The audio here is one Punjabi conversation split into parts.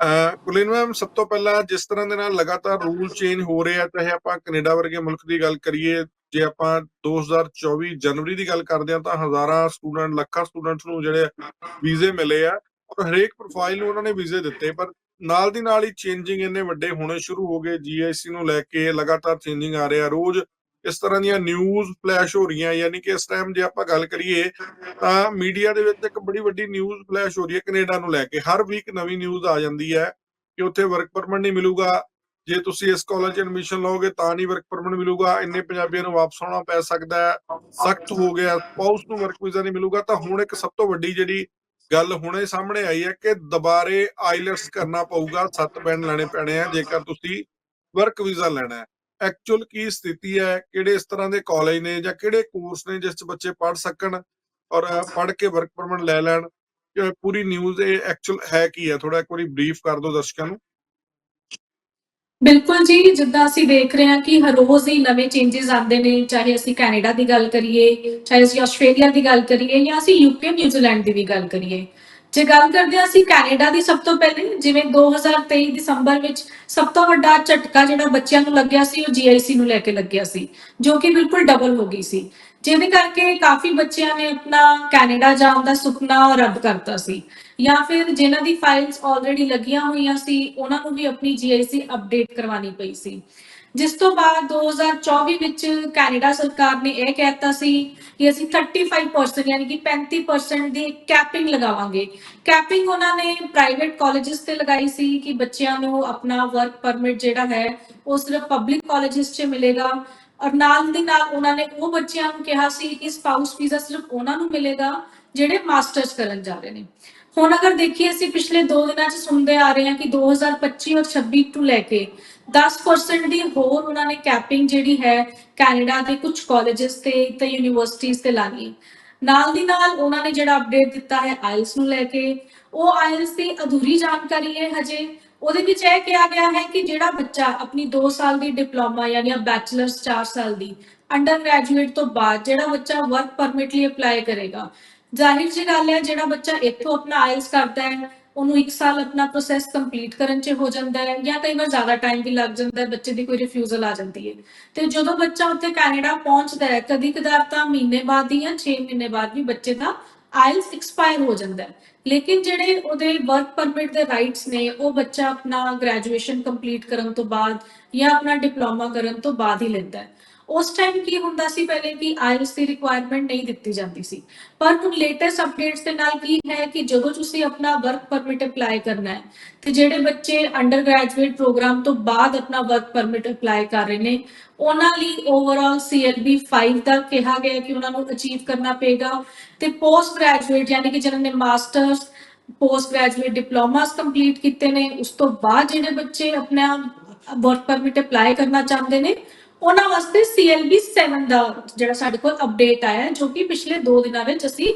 ਅ, ਕੁਲੀਨ ਮੈਮ ਸਭ ਤੋਂ ਪਹਿਲਾਂ ਜਿਸ ਤਰ੍ਹਾਂ ਦੇ ਨਾਲ ਲਗਾਤਾਰ ਰੂਲ ਚੇਂਜ ਹੋ ਰਹੇ ਚਾਹੇ ਆਪਾਂ ਕੈਨੇਡਾ ਵਰਗੇ ਮੁਲਕ ਦੀ ਗੱਲ ਕਰੀਏ ਜੇ ਆਪਾਂ 2024 ਜਨਵਰੀ ਦੀ ਗੱਲ ਕਰਦੇ ਆ ਤਾਂ ਹਜ਼ਾਰਾਂ ਸਟੂਡੈਂਟ ਲੱਖਾਂ ਸਟੂਡੈਂਟਸ ਨੂੰ ਜਿਹੜੇ ਵੀਜ਼ੇ ਮਿਲੇ ਆ ਔਰ ਹਰੇਕ ਪ੍ਰੋਫਾਈਲ ਨੂੰ ਉਹਨਾਂ ਨੇ ਵੀਜ਼ੇ ਦਿੱਤੇ ਪਰ ਨਾਲ ਦੀ ਨਾਲ ਹੀ ਚੇਂਜਿੰਗ ਇੰਨੇ ਵੱਡੇ ਹੋਣੇ ਸ਼ੁਰੂ ਹੋ ਗਏ ਜੀਆਈਸੀ ਨੂੰ ਲੈ ਕੇ ਲਗਾਤਾਰ ਚੇਂਜਿੰਗ ਆ ਰਿਹਾ ਰੋਜ਼ ਇਸ ਤਰ੍ਹਾਂ ਦੀਆਂ ਨਿਊਜ਼ ਫਲੈਸ਼ ਹੋ ਰਹੀਆਂ, ਯਾਨੀ ਕਿ ਇਸ ਟਾਈਮ ਜੇ ਆਪਾਂ ਗੱਲ ਕਰੀਏ, ਤਾਂ ਮੀਡੀਆ ਦੇ ਵਿੱਚ ਇੱਕ ਬੜੀ ਵੱਡੀ ਨਿਊਜ਼ ਫਲੈਸ਼ ਹੋ ਰਹੀ ਹੈ ਕੈਨੇਡਾ ਨੂੰ ਲੈ ਕੇ। ਹਰ ਵੀਕ ਨਵੀਂ ਨਿਊਜ਼ ਆ ਜਾਂਦੀ ਹੈ ਕਿ ਉੱਥੇ ਵਰਕ ਪਰਮਿਟ ਨਹੀਂ ਮਿਲੂਗਾ। ਜੇ ਤੁਸੀਂ ਇਸ ਕਾਲਜ ਐਡਮਿਸ਼ਨ ਲਓਗੇ, ਤਾਂ ਨਹੀਂ ਵਰਕ ਪਰਮਿਟ ਮਿਲੂਗਾ। ਇੰਨੇ ਪੰਜਾਬੀਆਂ ਨੂੰ ਵਾਪਸ ਆਉਣਾ ਪੈ ਸਕਦਾ ਹੈ। ਸਖਤ ਹੋ ਗਿਆ। ਸਪਾਊਸ ਨੂੰ ਵਰਕ ਵੀਜ਼ਾ ਨਹੀਂ ਮਿਲੂਗਾ। ਤਾਂ ਹੁਣ ਇੱਕ ਸਭ ਤੋਂ ਵੱਡੀ ਜਿਹੜੀ ਗੱਲ ਹੁਣੇ ਸਾਹਮਣੇ ਆਈ ਹੈ ਕਿ ਦੁਬਾਰੇ ਆਈਲੈਟਸ ਕਰਨਾ ਪਊਗਾ। ਸੱਤ ਬੈਂਡ ਲੈਣੇ ਪੈਣੇ ਆ, ਜੇਕਰ ਤੁਸੀਂ ਵਰਕ ਵੀਜ਼ਾ ਲੈਣਾ ਹੈ। ਐਕਚੁਅਲ ਕੀ ਸਥਿਤੀ ਹੈ, ਕਿਹੜੇ ਇਸ ਤਰ੍ਹਾਂ ਦੇ ਕਾਲਜ ਨੇ ਜਾਂ ਕਿਹੜੇ ਕੋਰਸ ਨੇ ਜਿਸ 'ਚ ਬੱਚੇ ਪੜ੍ਹ ਸਕਣ ਔਰ ਪੜ੍ਹ ਕੇ ਵਰਕ ਪਰਮਿਟ ਲੈ ਲੈਣ? ਪੂਰੀ ਨਿਊਜ਼ ਇਹ ਐਕਚੁਅਲ ਹੈ ਕੀ ਹੈ? ਥੋੜਾ ਇੱਕ ਵਾਰੀ ਬਰੀਫ ਕਰ ਦਿਓ ਦਰਸ਼ਕਾਂ ਨੂੰ। ਬਿਲਕੁਲ ਜੀ, ਜਿੱਦਾਂ ਅਸੀਂ ਦੇਖ ਰਹੇ ਹਾਂ ਕਿ ਹਰ ਰੋਜ਼ ਹੀ ਨਵੇਂ ਚੇਂजेस ਆਉਂਦੇ ਨੇ, ਚਾਹੇ ਅਸੀਂ ਕੈਨੇਡਾ ਦੀ ਗੱਲ ਕਰੀਏ, ਚਾਹੇ ਅਸੀਂ ਆਸਟ੍ਰੇਲੀਆ ਦੀ ਗੱਲ ਕਰੀਏ ਜਾਂ ਅਸੀਂ ਯੂਕੇ ਨਿਊਜ਼ੀਲੈਂਡ ਦੀ ਵੀ ਗੱਲ ਕਰੀਏ। ਜੇ ਗੱਲ ਕਰਦੇ ਹਾਂ ਅਸੀਂ ਕੈਨੇਡਾ ਦੀ ਸਭ ਤੋਂ ਪਹਿਲੇ, ਜਿਵੇਂ 2023 ਦਸੰਬਰ ਵਿੱਚ ਸਭ ਤੋਂ ਵੱਡਾ ਝਟਕਾ ਜਿਹੜਾ ਬੱਚਿਆਂ ਨੂੰ ਲੱਗਿਆ ਸੀ, ਉਹ ਜੀਆਈਸੀ ਨੂੰ ਲੈ ਕੇ ਲੱਗਿਆ ਸੀ, ਜੋ ਕਿ ਬਿਲਕੁਲ ਡਬਲ ਹੋ ਗਈ ਸੀ। ਜਿਹਦੇ ਕਰਕੇ ਕਾਫੀ ਬੱਚਿਆਂ ਨੇ ਆਪਣਾ ਕੈਨੇਡਾ ਜਾਣ ਦਾ ਸੁਪਨਾ ਰੱਦ ਕਰਤਾ ਸੀ। ਜਾਂ ਫਿਰ ਜਿਨ੍ਹਾਂ ਦੀ ਫਾਈਲਸ ਆਲਰੇਡੀ ਲੱਗੀਆਂ ਹੋਈਆਂ ਸੀ, ਉਹਨਾਂ ਨੂੰ ਵੀ ਆਪਣੀ ਜੀਆਈਸੀ ਅਪਡੇਟ ਕਰਵਾਉਣੀ ਪਈ ਸੀ। ਜਿਸ ਤੋਂ ਬਾਅਦ 2024 ਵਿੱਚ ਕੈਨੇਡਾ ਸਰਕਾਰ ਨੇ ਇਹ ਕਹਿਤਾ ਸੀ ਕਿ ਅਸੀਂ 35% ਯਾਨੀ ਕਿ 35% ਦੀ ਕੈਪਿੰਗ ਲਗਾਵਾਂਗੇ। ਕੈਪਿੰਗ ਉਹਨਾਂ ਨੇ ਪ੍ਰਾਈਵੇਟ ਕਾਲਜਸ ਤੇ ਲਗਾਈ ਸੀ ਕਿ ਬੱਚਿਆਂ ਨੂੰ ਆਪਣਾ ਵਰਕ ਪਰਮਿਟ ਜਿਹੜਾ ਹੈ, ਉਹ ਸਿਰਫ ਪਬਲਿਕ ਕਾਲਜਸ 'ਚ ਮਿਲੇਗਾ। ਔਰ ਨਾਲ ਦੀ ਨਾਲ ਉਹਨਾਂ ਨੇ ਉਹ ਬੱਚਿਆਂ ਨੂੰ ਕਿਹਾ ਸੀ ਕਿ ਸਪਾਊਸ ਵੀਜ਼ਾ ਸਿਰਫ ਉਹਨਾਂ ਨੂੰ ਮਿਲੇਗਾ ਜਿਹੜੇ ਮਾਸਟਰਸ ਕਰਨ ਜਾ ਰਹੇ ਨੇ। ਹੁਣ ਅਗਰ ਦੇਖੀਏ ਅਸੀਂ ਪਿਛਲੇ 2 ਦਿਨਾਂ 'ਚ ਸੁਣਦੇ ਆ ਰਹੇ ਹਾਂ ਕਿ 2025 ਔਰ 26 ਤੋਂ ਲੈ ਕੇ 10% ਦੀ ਹੋਰ ਉਹਨਾਂ ਨੇ ਕੈਪਿੰਗ ਜਿਹੜੀ ਹੈ ਕੈਨੇਡਾ ਦੇ ਕੁਝ ਕਾਲਜਸ ਤੇ ਤੇ ਯੂਨੀਵਰਸਿਟੀਆਂ ਤੇ ਲਾਣੀ ਨਾਲ ਦੀ ਨਾਲ ਉਹਨਾਂ ਨੇ ਜਿਹੜਾ ਅਪਡੇਟ ਦਿੱਤਾ ਹੈ ਆਇਲਸ ਨੂੰ ਲੈ ਕੇ। ਉਹ ਆਇਲਸ ਦੀ ਅਧੂਰੀ ਜਾਣਕਾਰੀ ਹੈ ਹਜੇ। ਉਹਦੇ ਵਿੱਚ ਇਹ ਕਿਹਾ ਗਿਆ ਹੈ ਕਿ ਜਿਹੜਾ ਬੱਚਾ ਆਪਣੀ 2 ਸਾਲ ਦੀ ਡਿਪਲੋਮਾ ਯਾਨੀ ਬੈਚਲਰਸ 4 ਸਾਲ ਦੀ ਅੰਡਰ ਗ੍ਰੈਜੂਏਟ ਤੋਂ ਬਾਅਦ ਜਿਹੜਾ ਬੱਚਾ ਵਰਕ ਪਰਮਿਟ ਲਈ ਅਪਲਾਈ ਕਰੇਗਾ। ਜ਼ਾਹਿਰ ਜੀ ਗੱਲ ਹੈ ਜਿਹੜਾ ਬੱਚਾ ਇੱਥੋਂ ਆਪਣਾ ਆਇਲਸ ਕਰਦਾ ਹੈ ਉਹਨੂੰ 1 ਸਾਲ ਆਪਣਾ ਪ੍ਰੋਸੈਸ ਕੰਪਲੀਟ ਕਰਨ 'ਚ ਹੋ ਜਾਂਦਾ ਹੈ ਜਾਂ ਕਈ ਵਾਰ ਜ਼ਿਆਦਾ ਟਾਈਮ ਵੀ ਲੱਗ ਜਾਂਦਾ ਹੈ, ਬੱਚੇ ਦੀ ਕੋਈ ਰਿਫਿਊਜ਼ਲ ਆ ਜਾਂਦੀ ਹੈ। ਤੇ ਜਦੋਂ ਬੱਚਾ ਉੱਥੇ ਕੈਨੇਡਾ ਪਹੁੰਚਦਾ ਹੈ, ਕਦੀ ਕਦਾਰ ਤਾਂ ਮਹੀਨੇ ਬਾਅਦ ਹੀ ਜਾਂ 6 ਮਹੀਨੇ ਬਾਅਦ ਵੀ ਬੱਚੇ ਦਾ ਆਇਲਸ ਐਕਸਪਾਇਰ ਹੋ ਜਾਂਦਾ ਹੈ। ਲੇਕਿਨ ਜਿਹੜੇ ਉਹਦੇ ਵਰਕ ਪਰਮਿਟ ਦੇ ਰਾਈਟਸ ਨੇ, ਉਹ ਬੱਚਾ ਆਪਣਾ ਗ੍ਰੈਜੂਏਸ਼ਨ ਕੰਪਲੀਟ ਕਰਨ ਤੋਂ ਬਾਅਦ ਜਾਂ ਆਪਣਾ ਡਿਪਲੋਮਾ ਕਰਨ ਤੋਂ ਬਾਅਦ ਹੀ ਲੈਂਦਾ ਹੈ। ਉਸ ਟਾਈਮ ਕੀ ਹੁੰਦਾ ਸੀ ਪਹਿਲੇ ਕਿ ਆਇਲਸ ਦੀ ਰਿਕੁਆਇਰਮੈਂਟ ਨਹੀਂ ਦਿੱਤੀ ਜਾਂਦੀ ਸੀ। ਪਰ ਹੁਣ ਲੇਟੈਸਟ ਅਪਡੇਟਸ ਦੇ ਨਾਲ ਕੀ ਹੈ ਕਿ ਜਦੋਂ ਤੁਸੀਂ ਆਪਣਾ ਵਰਕ ਪਰਮਿਟ ਅਪਲਾਈ ਕਰਨਾ ਹੈ, ਤੇ ਜਿਹੜੇ ਬੱਚੇ ਅੰਡਰ ਗ੍ਰੈਜੂਏਟ ਪ੍ਰੋਗਰਾਮ ਤੋਂ ਬਾਅਦ ਆਪਣਾ ਵਰਕ ਪਰਮਿਟ ਅਪਲਾਈ ਕਰ ਰਹੇ ਨੇ, ਉਹਨਾਂ ਲਈ ਓਵਰਆਲ CLB 5 ਦਾ ਕਿਹਾ ਗਿਆ ਕਿ ਉਹਨਾਂ ਨੂੰ ਅਚੀਵ ਕਰਨਾ ਪਏਗਾ। ਤੇ ਪੋਸਟ ਗ੍ਰੈਜੂਏਟ ਯਾਨੀ ਕਿ ਜਿਹਨਾਂ ਨੇ masters post graduate diplomas complete ਕੀਤੇ ਨੇ, ਉਸ ਤੋਂ ਬਾਅਦ ਜਿਹੜੇ ਬੱਚੇ ਆਪਣਾ ਵਰਕ ਪਰਮਿਟ ਅਪਲਾਈ ਕਰਨਾ ਚਾਹੁੰਦੇ ਨੇ ਉਹਨਾਂ ਵਾਸਤੇ CLB 7 ਦਾ ਜਿਹੜਾ ਸਾਡੇ ਕੋਲ ਅਪਡੇਟ ਆਇਆ ਹੈ, ਜੋ ਕਿ ਪਿਛਲੇ 2 ਦਿਨਾਂ ਵਿੱਚ ਅਸੀਂ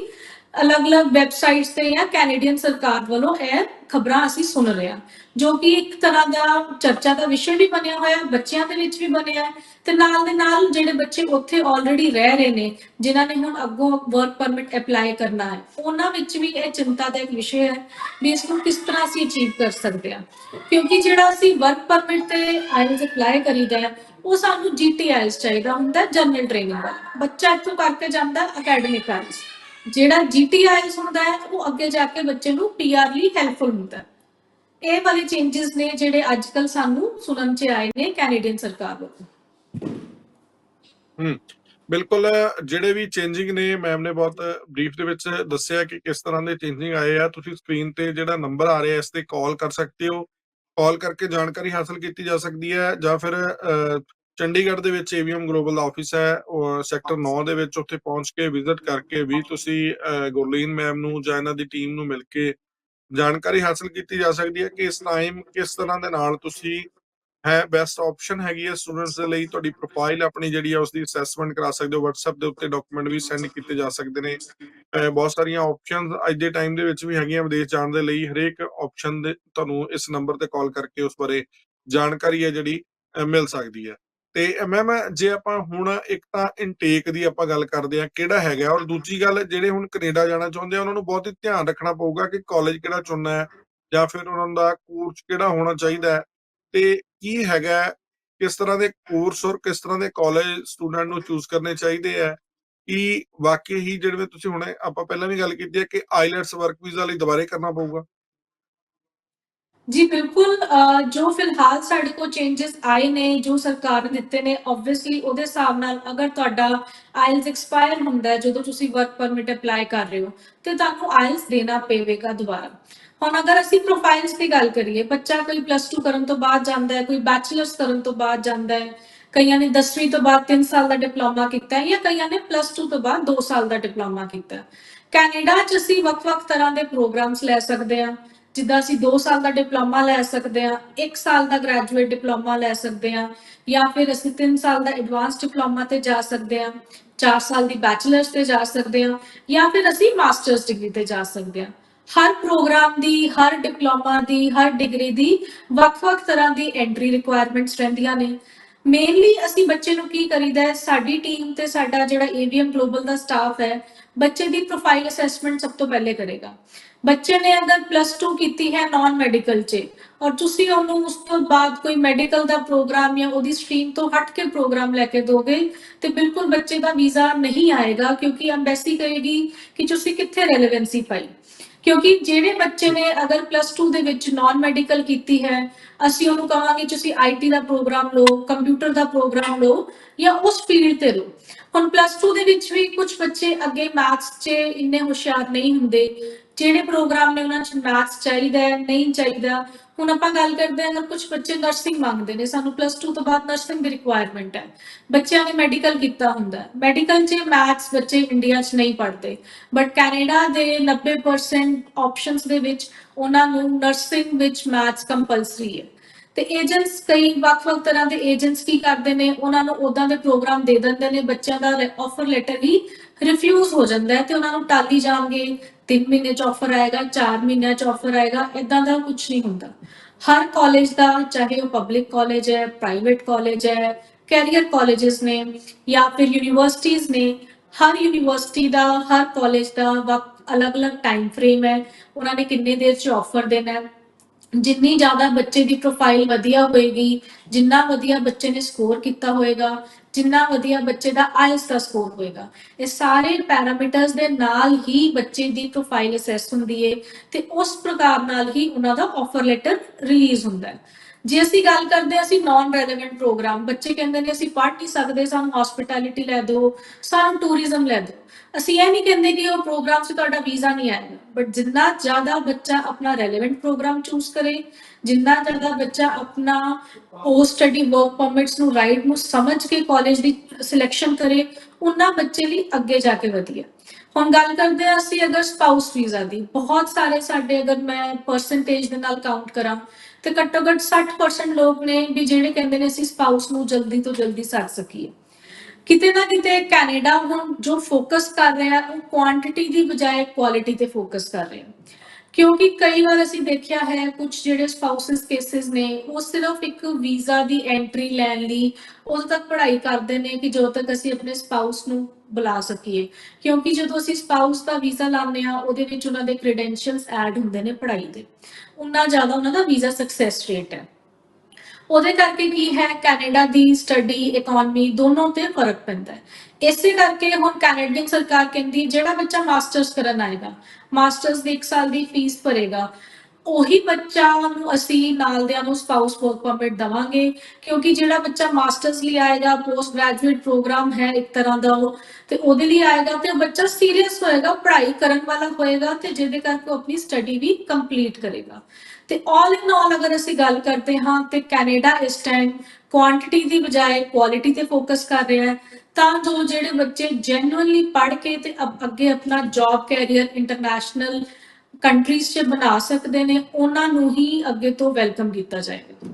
ਅਲੱਗ-ਅਲੱਗ ਵੈਬਸਾਈਟਸ ਤੇ ਜਾਂ ਕੈਨੇਡੀਅਨ ਸਰਕਾਰ ਵੱਲੋਂ ਇਹ ਖਬਰਾਂ ਅਸੀਂ ਸੁਣ ਰਹੇ ਹਾਂ ਜੋ ਕਿ ਇੱਕ ਤਰ੍ਹਾਂ ਦਾ ਚਰਚਾ ਦਾ ਵਿਸ਼ੇ ਵੀ ਬਣਿਆ ਹੋਇਆ ਹੈ, ਬੱਚਿਆਂ ਦੇ ਵਿੱਚ ਵੀ ਬਣਿਆ ਹੈ ਤੇ ਨਾਲ ਦੇ ਨਾਲ ਜਿਹੜੇ ਬੱਚੇ ਉੱਥੇ ਆਲਰੇਡੀ ਰਹਿ ਰਹੇ ਨੇ ਜਿਨ੍ਹਾਂ ਨੇ ਹੁਣ ਅੱਗੋਂ ਵਰਕ ਪਰਮਿਟ ਅਪਲਾਈ ਕਰਨਾ ਹੈ ਉਹਨਾਂ ਵਿੱਚ ਵੀ ਇਹ ਚਿੰਤਾ ਦਾ ਇੱਕ ਵਿਸ਼ੇ ਹੈ ਵੀ ਇਸ ਨੂੰ ਕਿਸ ਤਰ੍ਹਾਂ ਅਸੀਂ ਅਚੀਵ ਕਰ ਸਕਦੇ ਹਾਂ ਕਿਉਂਕਿ ਜਿਹੜਾ ਅਸੀਂ ਵਰਕ ਪਰਮਿਟ ਤੇ ਆਇਲਸ ਅਪਲਾਈ ਕਰੀਦਾ ਹੈ ਉਹ ਸਾਨੂੰ ਜੀਟੀਆਈਐਸ ਚਾਹੀਦਾ ਹੁੰਦਾ ਜਨਰਲ ਟ੍ਰੇਨਿੰਗ ਦਾ। ਬੱਚਾ ਇੱਥੋਂ ਕਰਕੇ ਜਾਂਦਾ ਅਕੈਡਮਿਕ ਆਇਲਸ ਜਿਹੜਾ ਜੀਟੀਆਈਐਸ ਹੁੰਦਾ ਹੈ, ਉਹ ਅੱਗੇ ਜਾ ਕੇ ਬੱਚੇ ਨੂੰ ਪੀਆਰ ਲਈ ਹੈਲਪਫੁਲ ਹੁੰਦਾ ਹੈ। ਇਹ ਵਾਲੇ ਚੇਂजेस ਨੇ ਜਿਹੜੇ ਅੱਜ ਕੱਲ ਸਾਨੂੰ ਸੁਣਨ ਚ ਆਏ ਨੇ ਕੈਨੇਡੀਅਨ ਸਰਕਾਰ ਵੱਲੋਂ। ਹੂੰ, ਬਿਲਕੁਲ, ਜਿਹੜੇ ਵੀ ਚੇਂਜਿੰਗ ਨੇ ਮੈਮ ਨੇ ਬਹੁਤ ਬਰੀਫ ਦੇ ਵਿੱਚ ਦੱਸਿਆ ਕਿ ਕਿਸ ਤਰ੍ਹਾਂ ਦੇ ਚੇਂਜਿੰਗ ਆਏ ਆ। ਤੁਸੀਂ ਸਕਰੀਨ ਤੇ ਜਿਹੜਾ ਨੰਬਰ ਆ ਰਿਹਾ, ਇਸ ਤੇ ਕਾਲ ਕਰ ਸਕਦੇ ਹੋ। ਕਾਲ ਕਰਕੇ ਜਾਣਕਾਰੀ ਹਾਸਲ ਕੀਤੀ ਜਾ ਸਕਦੀ ਹੈ ਜਾਂ ਫਿਰ ਚੰਡੀਗੜ੍ਹ ਦੇ ਵਿੱਚ ਏਵੀਐਮ ਗਲੋਬਲ ਦਾ ਆਫਿਸ ਹੈ ਉਹ ਸੈਕਟਰ 9 ਦੇ ਵਿੱਚ ਉੱਥੇ ਪਹੁੰਚ ਕੇ ਵਿਜ਼ਿਟ ਕਰਕੇ ਵੀ ਤੁਸੀਂ ਗੁਰਲੀਨ ਮੈਮ ਨੂੰ ਜਾਂ ਇਹਨਾਂ ਦੀ ਟੀਮ ਨੂੰ ਮਿਲ ਕੇ ਜਾਣਕਾਰੀ ਹਾਸਲ ਕੀਤੀ ਜਾ ਸਕਦੀ ਹੈ ਕਿ ਇਸ ਟਾਈਮ ਕਿਸ ਤਰ੍ਹਾਂ ਦੇ ਨਾਲ ਤੁਸੀਂ ਹੈ ਬੈਸਟ ਆਪਸ਼ਨ ਹੈਗੀ ਹੈ ਸਟੂਡੈਂਟਸ ਦੇ ਲਈ, ਤੁਹਾਡੀ ਪ੍ਰੋਫਾਈਲ ਆਪਣੀ ਜਿਹੜੀ ਹੈ ਉਸ ਦੀ ਅਸੈਸਮੈਂਟ ਕਰਾ ਸਕਦੇ ਹੋ, WhatsApp ਦੇ ਉੱਤੇ ਡਾਕੂਮੈਂਟ ਵੀ ਸੈਂਡ ਕੀਤੇ ਜਾ ਸਕਦੇ ਨੇ। ਬਹੁਤ ਸਾਰੀਆਂ ਆਪਸ਼ਨਸ ਅੱਜ ਦੇ ਟਾਈਮ ਦੇ ਵਿੱਚ ਵੀ ਹੈਗੀਆਂ ਵਿਦੇਸ਼ ਜਾਣ ਦੇ ਲਈ। ਹਰੇਕ ਆਪਸ਼ਨ ਦੇ ਤੁਹਾਨੂੰ ਇਸ ਨੰਬਰ ਤੇ ਕਾਲ ਕਰਕੇ ਉਸ ਬਾਰੇ ਜਾਣਕਾਰੀ ਹੈ ਜਿਹੜੀ ਮਿਲ ਸਕਦੀ ਹੈ। ਤੇ ਮੈਮ ਜੇ ਆਪਾਂ ਹੁਣ ਇੱਕ ਤਾਂ ਇਨਟੇਕ ਦੀ ਆਪਾਂ ਗੱਲ ਕਰਦੇ ਆ ਕਿਹੜਾ ਹੈਗਾ? ਔਰ ਦੂਜੀ ਗੱਲ, ਜਿਹੜੇ ਹੁਣ ਕੈਨੇਡਾ ਜਾਣਾ ਚਾਹੁੰਦੇ ਆ, ਉਹਨਾਂ ਨੂੰ ਬਹੁਤ ਹੀ ਧਿਆਨ ਰੱਖਣਾ ਪਊਗਾ ਕਿ ਕਾਲਜ ਕਿਹੜਾ ਚੁਣਨਾ ਹੈ ਜਾਂ ਫਿਰ ਉਹਨਾਂ ਦਾ ਕੋਰਸ ਕਿਹੜਾ ਹੋਣਾ ਚਾਹੀਦਾ ਹੈ। ਤੇ ਕੀ ਹੈਗਾ ਕਿਸ ਤਰ੍ਹਾਂ ਦੇ ਕੋਰਸ ਔਰ ਕਿਸ ਤਰ੍ਹਾਂ ਦੇ ਕਾਲਜ ਸਟੂਡੈਂਟ ਨੂੰ ਚੂਜ਼ ਕਰਨੇ ਚਾਹੀਦੇ ਆ ਕਿ ਵਾਕਈ ਹੀ ਜਿਹੜੇ ਤੁਸੀਂ ਹੁਣੇ ਆਪਾਂ ਪਹਿਲਾਂ ਵੀ ਗੱਲ ਕੀਤੀ ਹੈ ਕਿ ਆਈਲੈਟਸ ਵਰਕ ਵੀਜ਼ਾ ਲਈ ਦੁਬਾਰੇ ਕਰਨਾ ਪਊਗਾ? ਜੀ, ਬਿਲਕੁਲ ਜੋ ਫਿਲਹਾਲ ਸਾਡੇ ਕੋਲ ਚੇਂजेस ਆਏ ਨੇ, ਜੋ ਸਰਕਾਰ ਨੇ ਦਿੱਤੇ ਨੇ ਆਬਵੀਅਸਲੀ ਉਹਦੇ ਹਿਸਾਬ ਨਾਲ ਅਗਰ ਤੁਹਾਡਾ ਆਇਲਸ ਐਕਸਪਾਇਰ ਹੁੰਦਾ ਜਦੋਂ ਤੁਸੀਂ ਵਰਕ ਪਰਮਿਟ ਅਪਲਾਈ ਕਰ ਰਹੇ ਹੋ, ਤੇ ਤੁਹਾਨੂੰ ਆਇਲਸ ਦੇਣਾ ਪਵੇਗਾ ਦੁਬਾਰਾ। ਹੁਣ ਅਗਰ ਅਸੀਂ ਪ੍ਰੋਫਾਈਲਸ ਦੀ ਗੱਲ ਕਰੀਏ, ਬੱਚਾ ਕੋਈ ਪਲੱਸ 2 ਕਰਨ ਤੋਂ ਬਾਅਦ ਜਾਂਦਾ ਹੈ, ਕੋਈ ਬੈਚਲਰਸ ਕਰਨ ਤੋਂ ਬਾਅਦ ਜਾਂਦਾ ਹੈ, ਕਈਆਂ ਨੇ 10ਵੀਂ ਤੋਂ ਬਾਅਦ 3 ਸਾਲ ਦਾ ਡਿਪਲੋਮਾ ਕੀਤਾ ਹੈ ਜਾਂ ਕਈਆਂ ਨੇ ਪਲੱਸ 2 ਤੋਂ ਬਾਅਦ 2 ਸਾਲ ਦਾ ਡਿਪਲੋਮਾ ਕੀਤਾ ਹੈ। ਕੈਨੇਡਾ 'ਚ ਅਸੀਂ ਵੱਖ-ਵੱਖ ਤਰ੍ਹਾਂ ਦੇ ਪ੍ਰੋਗਰਾਮਸ ਲੈ ਸਕਦੇ ਹਾਂ। ਜਿੱਦਾਂ ਅਸੀਂ 2 ਸਾਲ ਦਾ ਡਿਪਲੋਮਾ ਲੈ ਸਕਦੇ ਹਾਂ 1 ਸਾਲ ਦਾ ਗ੍ਰੈਜੂਏਟ ਡਿਪਲੋਮਾ ਲੈ ਸਕਦੇ ਹਾਂ, ਜਾਂ ਫਿਰ ਅਸੀਂ 3 ਸਾਲ ਦਾ ਐਡਵਾਂਸ ਡਿਪਲੋਮਾ ਤੇ ਜਾ ਸਕਦੇ ਹਾਂ 4 ਸਾਲ ਦੀ ਬੈਚਲਰਸ ਤੇ ਜਾ ਸਕਦੇ ਹਾਂ, ਜਾਂ ਫਿਰ ਅਸੀਂ ਮਾਸਟਰਸ ਡਿਗਰੀ ਤੇ ਜਾ ਸਕਦੇ ਹਾਂ। ਹਰ ਪ੍ਰੋਗਰਾਮ ਦੀ, ਹਰ ਡਿਪਲੋਮਾ ਦੀ, ਹਰ ਡਿਗਰੀ ਦੀ ਵੱਖ-ਵੱਖ ਤਰ੍ਹਾਂ ਦੀ ਐਂਟਰੀ ਰਿਕੁਆਇਰਮੈਂਟਸ ਰਹਿੰਦੀਆਂ ਨੇ। ਮੇਨਲੀ ਅਸੀਂ ਬੱਚੇ ਨੂੰ ਕੀ ਕਰੀਦਾ ਹੈ? ਸਾਡੀ ਟੀਮ ਤੇ ਸਾਡਾ ਜਿਹੜਾ ਏਵੀਐਮ ਗਲੋਬਲ ਦਾ ਸਟਾਫ ਹੈ, ਬੱਚੇ ਦੀ ਪ੍ਰੋਫਾਈਲ ਅਸੈਸਮੈਂਟ ਸਭ ਤੋਂ ਪਹਿਲੇ ਕਰੇਗਾ। ਬੱਚੇ ਨੇ ਅਗਰ ਪਲੱਸ 2 ਕੀਤੀ ਹੈ ਨਾਨ ਮੈਡੀਕਲ 'ਚ, ਔਰ ਤੁਸੀਂ ਉਹਨੂੰ ਉਸ ਤੋਂ ਬਾਅਦ ਕੋਈ ਮੈਡੀਕਲ ਦਾ ਪ੍ਰੋਗਰਾਮ ਜਾਂ ਉਹਦੀ ਸਟਰੀਮ ਤੋਂ ਹਟ ਕੇ ਪ੍ਰੋਗਰਾਮ ਲੈ ਕੇ ਦੋਗੇ, ਤੇ ਬਿਲਕੁਲ ਬੱਚੇ ਦਾ ਵੀਜ਼ਾ ਨਹੀਂ ਆਏਗਾ, ਕਿਉਂਕਿ ਐਮਬੈਸੀ ਕਹੇਗੀ ਕਿ ਤੁਸੀਂ ਕਿੱਥੇ ਰੈਲੇਵੈਂਸੀ ਪਾਈ। ਕਿਉਂਕਿ ਜਿਹੜੇ ਬੱਚੇ ਨੇ ਅਗਰ ਪਲੱਸ 2 ਦੇ ਵਿੱਚ ਨਾਨ ਮੈਡੀਕਲ ਕੀਤੀ ਹੈ, ਅਸੀਂ ਉਹਨੂੰ ਕਹਾਂਗੇ ਤੁਸੀਂ ਆਈਟੀ ਦਾ ਪ੍ਰੋਗਰਾਮ ਲਓ ਕੰਪਿਊਟਰ ਦਾ ਪ੍ਰੋਗਰਾਮ ਲਓ ਜਾਂ ਉਸ ਫੀਲਡ ਤੇ ਲਓ। ਹੁਣ ਪਲੱਸ 2 ਦੇ ਵਿੱਚ ਵੀ ਕੁਝ ਬੱਚੇ ਅੱਗੇ ਮੈਥਸ 'ਚ ਇੰਨੇ ਹੁਸ਼ਿਆਰ ਨਹੀਂ ਹੁੰਦੇ। ਜਿਹੜੇ ਪ੍ਰੋਗਰਾਮ ਨੇ ਉਹਨਾਂ 'ਚ ਮੈਥਸ ਚਾਹੀਦਾ ਹੈ, ਨਹੀਂ ਚਾਹੀਦਾ। ਹੁਣ ਆਪਾਂ ਗੱਲ ਕਰਦੇ ਹਾਂ, ਅਗਰ ਕੁਝ ਬੱਚੇ ਨਰਸਿੰਗ ਮੰਗਦੇ ਨੇ, ਸਾਨੂੰ ਪਲੱਸ 2 ਤੋਂ ਬਾਅਦ ਨਰਸਿੰਗ ਦੀ ਰਿਕੁਆਇਰਮੈਂਟ ਹੈ। ਬੱਚਿਆਂ ਨੇ ਮੈਡੀਕਲ ਕੀਤਾ ਹੁੰਦਾ ਮੈਡੀਕਲ 'ਚ ਮੈਥਸ ਬੱਚੇ ਇੰਡੀਆ 'ਚ ਨਹੀਂ ਪੜ੍ਹਦੇ। ਬਟ ਕੈਨੇਡਾ ਦੇ 90% ਆਪਸ਼ਨਸ ਦੇ ਵਿੱਚ ਉਹਨਾਂ ਨੂੰ ਨਰਸਿੰਗ ਵਿੱਚ ਮੈਥਸ ਕੰਪਲਸਰੀ ਹੈ। ਤੇ ਏਜੰਟਸ ਕਈ ਵੱਖ-ਵੱਖ ਤਰ੍ਹਾਂ ਦੇ ਏਜੰਟਸ ਕੀ ਕਰਦੇ ਨੇ, ਉਹਨਾਂ ਨੂੰ ਉਦਾਂ ਦੇ ਪ੍ਰੋਗਰਾਮ ਦੇ ਦਿੰਦੇ ਨੇ। ਬੱਚਿਆਂ ਦਾ ਆਫਰ ਲੈਟਰ ਹੀ ਰਿਫਿਊਜ਼ ਹੋ ਜਾਂਦਾ ਹੈ ਤੇ ਉਹਨਾਂ ਨੂੰ ਟਾਲੀ ਜਾਣਗੇ 3 ਮਹੀਨੇ ਚ ਆਫਰ ਆਏਗਾ 4 ਮਹੀਨਿਆਂ ਚ ਆਫਰ ਆਏਗਾ ਇਦਾਂ ਦਾ ਕੁਝ ਨਹੀਂ ਹੁੰਦਾ। ਹਰ ਕਾਲਜ ਦਾ, ਚਾਹੇ ਉਹ ਪਬਲਿਕ ਕਾਲਜ ਹੈ ਪ੍ਰਾਈਵੇਟ ਕਾਲਜ ਹੈ ਕੈਰੀਅਰ ਕਾਲਜਸ ਨੇ ਜਾਂ ਫਿਰ ਯੂਨੀਵਰਸਿਟੀਆਂ ਨੇ, ਹਰ ਯੂਨੀਵਰਸਿਟੀ ਦਾ, ਹਰ ਕਾਲਜ ਦਾ ਵਕਤ ਅਲੱਗ-ਅਲੱਗ ਟਾਈਮ ਫਰੇਮ ਹੈ, ਉਹਨਾਂ ਨੇ ਕਿੰਨੇ ਦੇਰ ਚ ਆਫਰ ਦੇਣਾ ਹੈ। ਜਿੰਨੀ ਜ਼ਿਆਦਾ ਬੱਚੇ ਦੀ ਪ੍ਰੋਫਾਈਲ ਵਧੀਆ ਹੋਏਗੀ, ਜਿੰਨਾ ਵਧੀਆ ਬੱਚੇ ਨੇ ਸਕੋਰ ਕੀਤਾ ਹੋਏਗਾ ਜਿੰਨਾ ਵਧੀਆ ਬੱਚੇ ਦਾ ਆਇਲਸ ਦਾ ਸਕੋਰ ਹੋਏਗਾ। ਇਹ ਸਾਰੇ ਪੈਰਾਮੀਟਰਸ ਦੇ ਨਾਲ ਹੀ ਬੱਚੇ ਦੀ ਪ੍ਰੋਫਾਈਲ ਅਸੈਸ ਹੁੰਦੀ ਹੈ ਤੇ ਉਸ ਪ੍ਰਕਾਰ ਨਾਲ ਹੀ ਉਹਨਾਂ ਦਾ ਆਫਰ ਲੈਟਰ ਰਿਲੀਜ਼ ਹੁੰਦਾ ਹੈ। ਜੇ ਅਸੀਂ ਗੱਲ ਕਰਦੇ ਹਾਂ ਅਸੀਂ ਨਾਨ ਰੈਲੇਵੈਂਟ ਪ੍ਰੋਗਰਾਮ ਬੱਚੇ ਕਹਿੰਦੇ ਨੇ ਅਸੀਂ ਪੜ੍ਹ ਨਹੀਂ ਸਕਦੇ, ਸਾਨੂੰ ਹਸਪਿਟੈਲਿਟੀ ਲੈ ਦਿਓ, ਸਾਨੂੰ ਟੂਰਿਜ਼ਮ ਲੈ ਦਿਓ। ਅਸੀਂ ਇਹ ਨਹੀਂ ਕਹਿੰਦੇ ਕਿ ਉਹ ਪ੍ਰੋਗਰਾਮ 'ਚ ਤੁਹਾਡਾ ਵੀਜ਼ਾ ਨਹੀਂ ਆਏਗਾ ਬਟ ਜਿੰਨਾ ਜ਼ਿਆਦਾ ਬੱਚਾ ਆਪਣਾ ਰੈਲੇਵੈਂਟ ਪ੍ਰੋਗਰਾਮ ਚੂਜ਼ ਕਰੇ, ਜਿੰਨਾ ਜ਼ਿਆਦਾ ਬੱਚਾ ਆਪਣਾ ਪੋਸਟ ਸਟੱਡੀ ਵਰਕ ਪਰਮਿਟਸ ਨੂੰ ਰਾਈਟ ਨੂੰ ਸਮਝ ਕੇ ਕਾਲਜ ਦੀ ਸਿਲੈਕਸ਼ਨ ਕਰੇ, ਉਹਨਾਂ ਬੱਚੇ ਲਈ ਅੱਗੇ ਜਾ ਕੇ ਵਧੀਆ। ਹੁਣ ਗੱਲ ਕਰਦੇ ਹਾਂ ਅਸੀਂ ਅਗਰ ਸਪਾਊਸ ਵੀਜ਼ਾ ਦੀ, ਬਹੁਤ ਸਾਰੇ ਸਾਡੇ ਅਗਰ ਮੈਂ ਪਰਸੈਂਟੇਜ ਦੇ ਨਾਲ ਕਾਊਂਟ ਕਰਾਂ ਤੇ ਘੱਟੋ ਘੱਟ 60% ਲੋਕ ਨੇ ਵੀ ਜਿਹੜੇ ਕਹਿੰਦੇ ਨੇ ਅਸੀਂ ਸਪਾਊਸ ਨੂੰ ਜਲਦੀ ਤੋਂ ਜਲਦੀ ਸੱਦ ਸਕੀਏ। ਕਿਤੇ ਨਾ ਕਿਤੇ ਕੈਨੇਡਾ ਹੁਣ ਜੋ ਫੋਕਸ ਕਰ ਰਿਹਾ, ਉਹ ਕੁਆਂਟੀਟੀ ਦੀ ਬਜਾਏ ਕੁਆਲਿਟੀ ਤੇ ਫੋਕਸ ਕਰ ਰਿਹਾ। ਕਿਉਂਕਿ ਕਈ ਵਾਰ ਅਸੀਂ ਦੇਖਿਆ ਹੈ ਕੁਝ ਜਿਹੜੇ ਸਪਾਊਸਸ ਕੇਸਿਸ ਨੇ, ਉਹ ਸਿਰਫ ਇੱਕ ਵੀਜ਼ਾ ਦੀ ਐਂਟਰੀ ਲੈਣ ਲਈ ਉਦੋਂ ਤੱਕ ਪੜ੍ਹਾਈ ਕਰਦੇ ਨੇ ਕਿ ਜਦੋਂ ਤੱਕ ਅਸੀਂ ਆਪਣੇ ਸਪਾਊਸ ਨੂੰ ਬੁਲਾ ਸਕੀਏ। ਕਿਉਂਕਿ ਜਦੋਂ ਅਸੀਂ ਸਪਾਊਸ ਦਾ ਵੀਜ਼ਾ ਲਾਉਂਦੇ ਆ ਉਹਦੇ ਵਿੱਚ ਉਹਨਾਂ ਦੇ ਕ੍ਰੈਡੈਂਸ਼ੀਅਲਸ ਐਡ ਹੁੰਦੇ ਨੇ ਪੜ੍ਹਾਈ ਦੇ। ਉਨਾ ਜ਼ਿਆਦਾ ਉਹਨਾਂ ਦਾ ਵੀਜ਼ਾ ਸਕਸੈਸ ਰੇਟ ਹੈ। ਉਹਦੇ ਕਰਕੇ ਕੀ ਹੈ? ਕੈਨੇਡਾ ਦੀ ਸਟੱਡੀ ਇਕਨੋਮੀ ਦੋਨੋਂ ਤੇ ਫ਼ਰਕ ਪੈਂਦਾ ਹੈ। ਇਸੇ ਕਰਕੇ ਹੁਣ ਕੈਨੇਡੀਅਨ ਸਰਕਾਰ ਕਹਿੰਦੀ ਜਿਹੜਾ ਬੱਚਾ ਮਾਸਟਰਸ ਕਰਨ ਆਏਗਾ ਮਾਸਟਰਸ ਦੀ 1 ਸਾਲ ਦੀ ਫੀਸ ਭਰੇਗਾ, ਉਹੀ ਬੱਚਾ ਨੂੰ ਅਸੀਂ ਨਾਲ ਦਿਆਂ ਨੂੰ ਸਪਾਊਸ ਵਰਕ ਪਰਮਿਟ ਦਵਾਂਗੇ, ਕਿਉਂਕਿ ਜਿਹੜਾ ਬੱਚਾ ਮਾਸਟਰਸ ਲਈ ਆਏਗਾ ਪੋਸਟ ਗ੍ਰੈਜੂਏਟ ਪ੍ਰੋਗਰਾਮ ਹੈ ਇੱਕ ਤਰ੍ਹਾਂ ਦਾ ਉਹ, ਤੇ ਉਹਦੇ ਲਈ ਆਏਗਾ ਤੇ ਉਹ ਬੱਚਾ ਸੀਰੀਅਸ ਹੋਏਗਾ, ਪੜ੍ਹਾਈ ਕਰਨ ਵਾਲਾ ਹੋਏਗਾ ਤੇ ਜਿਹਦੇ ਕਰਕੇ ਉਹ ਆਪਣੀ ਸਟੱਡੀ ਵੀ ਕੰਪਲੀਟ ਕਰੇਗਾ। ਤੇ ਆਲ ਇਨ ਆਲ ਅਗਰ ਅਸੀਂ ਗੱਲ ਕਰਦੇ ਹਾਂ ਤੇ ਕੈਨੇਡਾ ਇਸ ਟਾਈਮ ਕੁਆਂਟੀਟੀ ਦੀ ਬਜਾਏ ਕੁਆਲਿਟੀ ਤੇ ਫੋਕਸ ਕਰ ਰਿਹਾ ਹੈ, ਤਾਂ ਜੋ ਜਿਹੜੇ ਬੱਚੇ ਜੈਨੂਇਨਲੀ ਪੜ੍ਹ ਕੇ ਤੇ ਅੱਗੇ ਆਪਣਾ ਜੌਬ ਕੈਰੀਅਰ ਇੰਟਰਨੈਸ਼ਨਲ ਕੰਟਰੀਜ਼ 'ਚ ਬਣਾ ਸਕਦੇ ਨੇ, ਉਹਨਾਂ ਨੂੰ ਹੀ ਅੱਗੇ ਤੋਂ ਵੈਲਕਮ ਕੀਤਾ ਜਾਏਗਾ।